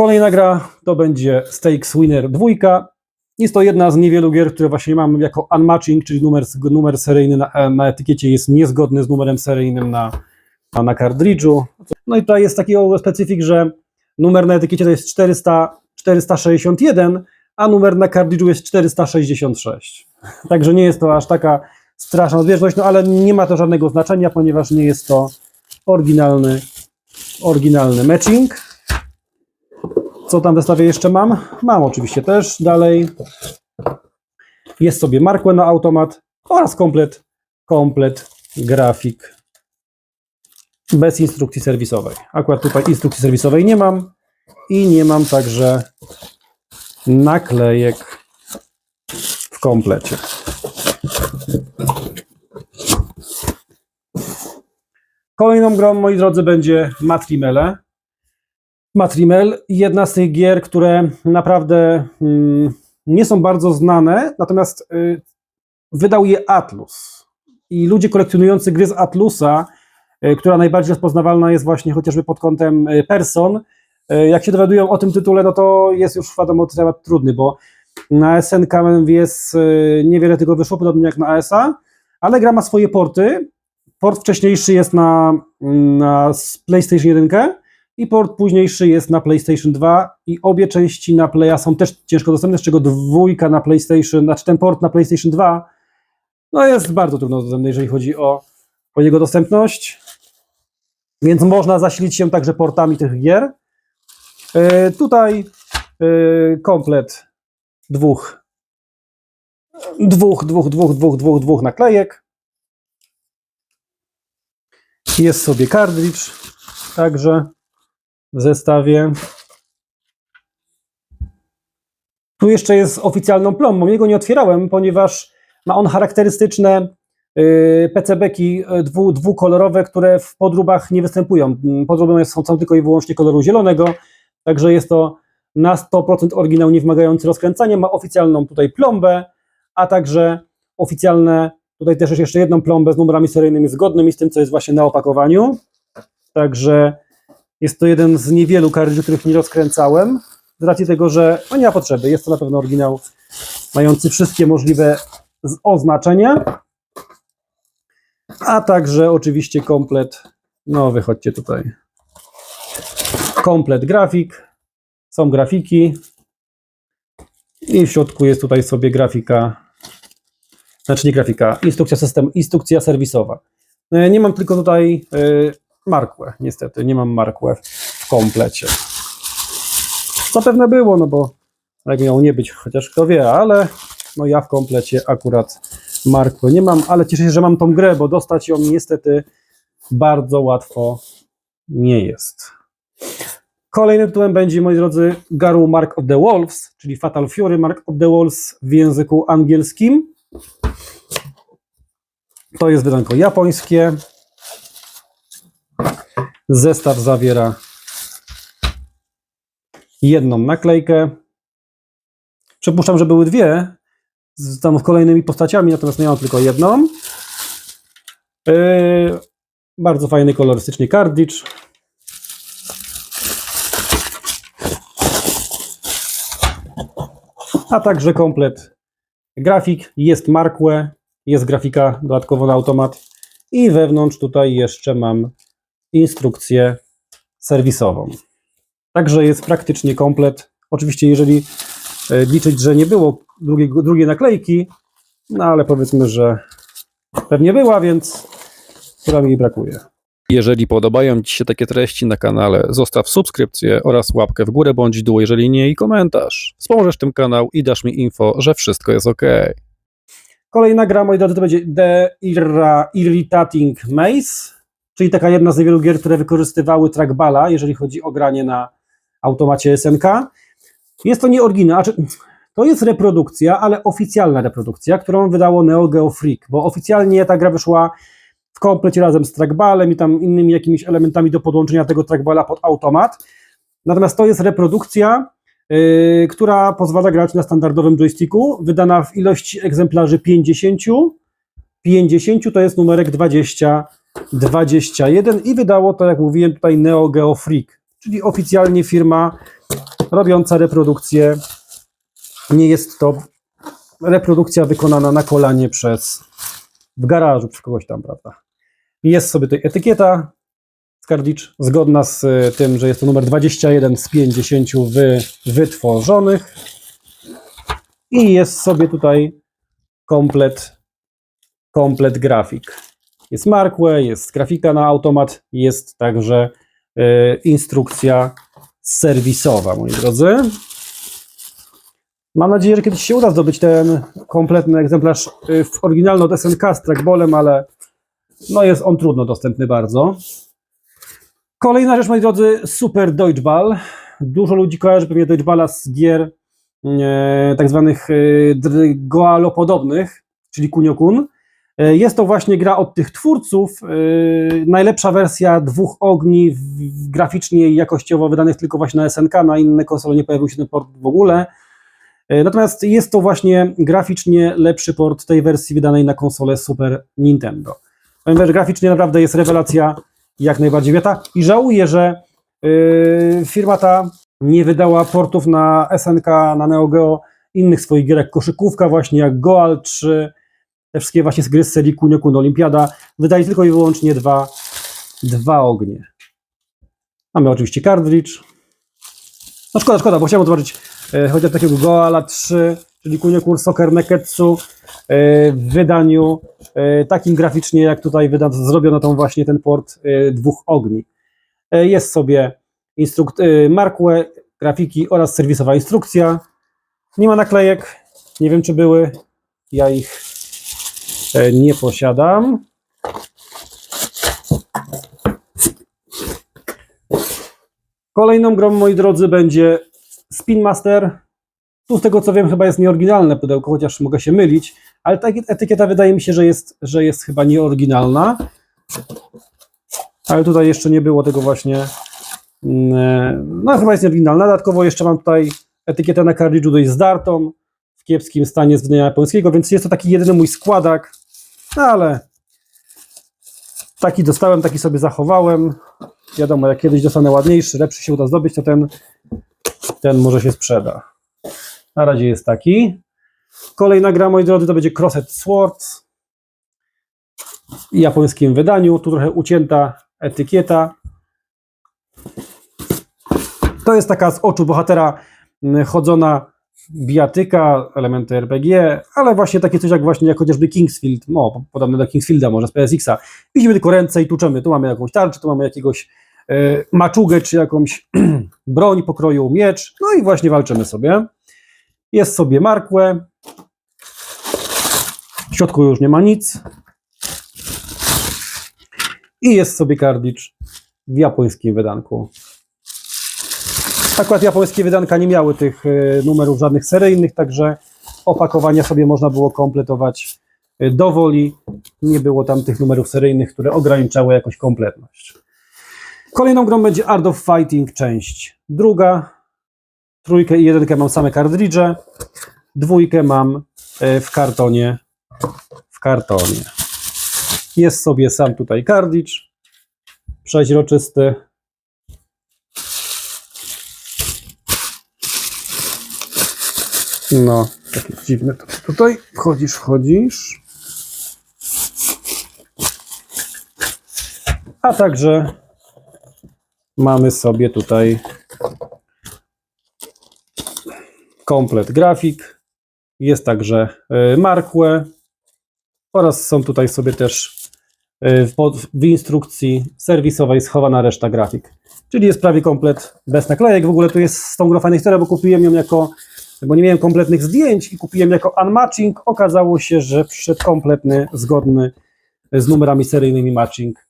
Kolejna gra to będzie Stakes Winner 2. Jest to jedna z niewielu gier, które właśnie mam jako unmatching, czyli numer, numer seryjny na, na etykiecie jest niezgodny z numerem seryjnym na, na, na kartridżu. No i tutaj jest taki specyfik, że numer na etykiecie to jest 400, 461, a numer na kartridżu jest 466. Także nie jest to aż taka straszna odbieżność, no ale nie ma to żadnego znaczenia, ponieważ nie jest to oryginalny, oryginalny matching. Co tam w zestawie jeszcze mam? Mam oczywiście też dalej. Jest sobie markłe na automat oraz komplet, komplet grafik bez instrukcji serwisowej. Akurat tutaj instrukcji serwisowej nie mam i nie mam także naklejek w komplecie. Kolejną grą, moi drodzy, będzie Matrimele. Matrimel, jedna z tych gier, które naprawdę mm, nie są bardzo znane, natomiast y, wydał je Atlus. I ludzie kolekcjonujący gry z Atlusa, y, która najbardziej rozpoznawalna jest właśnie chociażby pod kątem y, person, jak się dowiadują o tym tytule, no to jest już wiadomo temat trudny, bo na SNK y, niewiele tego wyszło, podobnie jak na ASA, ale gra ma swoje porty. Port wcześniejszy jest na, na PlayStation 1 i port późniejszy jest na PlayStation 2 i obie części na Playa są też ciężko dostępne, z czego dwójka na PlayStation, znaczy ten port na PlayStation 2 no jest bardzo trudno dostępny, jeżeli chodzi o, o jego dostępność, więc można zasilić się także portami tych gier. Yy, tutaj yy, komplet dwóch, dwóch, dwóch, dwóch, dwóch, dwóch, dwóch naklejek. Jest sobie kartridż, także w zestawie. Tu jeszcze jest oficjalną plombą. Jego nie otwierałem, ponieważ ma on charakterystyczne yy, PCB-ki dwu, dwukolorowe, które w podróbach nie występują. Podróby są, są tylko i wyłącznie koloru zielonego, także jest to na 100% oryginał nie wymagający rozkręcania. Ma oficjalną tutaj plombę, a także oficjalne, tutaj też jest jeszcze jedną plombę z numerami seryjnymi zgodnymi z tym, co jest właśnie na opakowaniu. Także jest to jeden z niewielu kartridży, których nie rozkręcałem, z racji tego, że no nie ma potrzeby. Jest to na pewno oryginał mający wszystkie możliwe oznaczenia, a także oczywiście komplet, no wychodźcie tutaj, komplet grafik, są grafiki i w środku jest tutaj sobie grafika, znaczy nie grafika, instrukcja system, instrukcja serwisowa. E, Nie mam tylko tutaj e, markłę, niestety, nie mam markłę w komplecie. Zapewne było, no bo jak miało nie być, chociaż kto wie, ale no ja w komplecie akurat markły nie mam, ale cieszę się, że mam tą grę, bo dostać ją niestety bardzo łatwo nie jest. Kolejnym tytułem będzie, moi drodzy, Garu Mark of the Wolves, czyli Fatal Fury Mark of the Wolves w języku angielskim. To jest wydanko japońskie. Zestaw zawiera jedną naklejkę. Przypuszczam, że były dwie z tam kolejnymi postaciami, natomiast miałem tylko jedną. Yy, bardzo fajny kolorystycznie kartridż. A także komplet grafik. Jest markłe, jest grafika dodatkowo na automat i wewnątrz tutaj jeszcze mam instrukcję serwisową. Także jest praktycznie komplet. Oczywiście, jeżeli e, liczyć, że nie było drugiej, drugiej naklejki, no ale powiedzmy, że pewnie była, więc chyba mi brakuje. Jeżeli podobają Ci się takie treści na kanale, zostaw subskrypcję oraz łapkę w górę bądź dół, jeżeli nie i komentarz. Wspomożesz tym kanał i dasz mi info, że wszystko jest ok. Kolejna gra, moi drodzy, to będzie The Irra, Irritating Maze, czyli taka jedna z niewielu gier, które wykorzystywały trackballa, jeżeli chodzi o granie na automacie SNK. Jest to nie oryginał, znaczy, to jest reprodukcja, ale oficjalna reprodukcja, którą wydało Neo Geo Freak, bo oficjalnie ta gra wyszła w komplecie razem z trackballem i tam innymi jakimiś elementami do podłączenia tego trackballa pod automat. Natomiast to jest reprodukcja, yy, która pozwala grać na standardowym joysticku, wydana w ilości egzemplarzy 50. 50 to jest numerek 20, 21 i wydało to, jak mówiłem tutaj, Neo Geo Freak, czyli oficjalnie firma robiąca reprodukcję. Nie jest to reprodukcja wykonana na kolanie przez w garażu przy kogoś tam, prawda? Jest sobie tutaj etykieta Skardicz, zgodna z y, tym, że jest to numer 21 z 50 wy, wytworzonych. I jest sobie tutaj komplet, komplet grafik. Jest markłe, jest grafika na automat, jest także y, instrukcja serwisowa, moi drodzy. Mam nadzieję, że kiedyś się uda zdobyć ten kompletny egzemplarz y, w oryginalny od SNK z trackballem, ale no jest on trudno dostępny bardzo. Kolejna rzecz, moi drodzy, Super Deutschball. Dużo ludzi kojarzy pewnie Deutschballa z gier e, tak zwanych e, goalopodobnych, czyli Kunio-kun. E, jest to właśnie gra od tych twórców. E, najlepsza wersja dwóch ogni, graficznie i jakościowo wydanych tylko właśnie na SNK, na inne konsole nie pojawił się ten port w ogóle. E, Natomiast jest to właśnie graficznie lepszy port tej wersji wydanej na konsolę Super Nintendo. Powiem, że graficznie naprawdę jest rewelacja jak najbardziej wiata i żałuję, że yy, firma ta nie wydała portów na SNK, na Neo Geo, innych swoich gier jak koszykówka właśnie, jak Goal 3, te wszystkie właśnie z gry z serii Kunio Kun Olimpiada, wydali tylko i wyłącznie dwa, dwa ognie. Mamy oczywiście cartridge. No szkoda, szkoda, bo chciałem zobaczyć e, chociaż takiego Goala 3, czyli Kunio Kun Soccer Neketsu e, w wydaniu e, takim graficznie, jak tutaj wyda, zrobiono tą właśnie ten port e, dwóch ogni. E, Jest sobie instrukt, e, markłe, grafiki oraz serwisowa instrukcja. Nie ma naklejek, nie wiem czy były, ja ich nie posiadam. Kolejną grą, moi drodzy, będzie Spin Master. Tu z tego co wiem, chyba jest nieoryginalne pudełko, chociaż mogę się mylić, ale ta etykieta wydaje mi się, że jest, że jest chyba nieoryginalna. Ale tutaj jeszcze nie było tego właśnie. mm, No, chyba jest nieoryginalna. Dodatkowo jeszcze mam tutaj etykietę na kartridżu dość zdartą, w kiepskim stanie z wydania japońskiego, więc jest to taki jedyny mój składak, no ale taki dostałem, taki sobie zachowałem. Wiadomo, jak kiedyś dostanę ładniejszy, lepszy się uda zdobyć, to ten, ten może się sprzeda. Na razie jest taki. Kolejna gra, moi drodzy, to będzie Crossed Swords w japońskim wydaniu. Tu trochę ucięta etykieta. To jest taka z oczu bohatera mm, chodzona bijatyka, elementy RPG, ale właśnie takie coś jak właśnie jak chociażby Kingsfield, no podobne do Kingsfielda może z PSX-a. Widzimy tylko ręce i tuczemy. Tu mamy jakąś tarczę, tu mamy jakiegoś e, maczugę czy jakąś broń pokroju miecz, no i właśnie walczymy sobie. Jest sobie markłe. W środku już nie ma nic. I jest sobie kardicz w japońskim wydanku. Akurat japońskie wydanka nie miały tych e, numerów żadnych seryjnych, także opakowania sobie można było kompletować e, do woli. Nie było tam tych numerów seryjnych, które ograniczały jakoś kompletność. Kolejną grą będzie Art of Fighting, część druga. Trójkę i jedynkę mam same kartridże. Dwójkę mam e, w kartonie. W kartonie. Jest sobie sam tutaj kartridż. Przeźroczysty. No, takie dziwne tutaj. Wchodzisz, wchodzisz. A także mamy sobie tutaj komplet grafik. Jest także y, markłe oraz są tutaj sobie też y, w, instrukcji serwisowej schowana reszta grafik. Czyli jest prawie komplet bez naklejek. W ogóle tu jest z tą fajna historia, bo kupiłem ją jako, bo nie miałem kompletnych zdjęć i kupiłem jako unmatching. Okazało się, że przyszedł kompletny, zgodny z numerami seryjnymi matching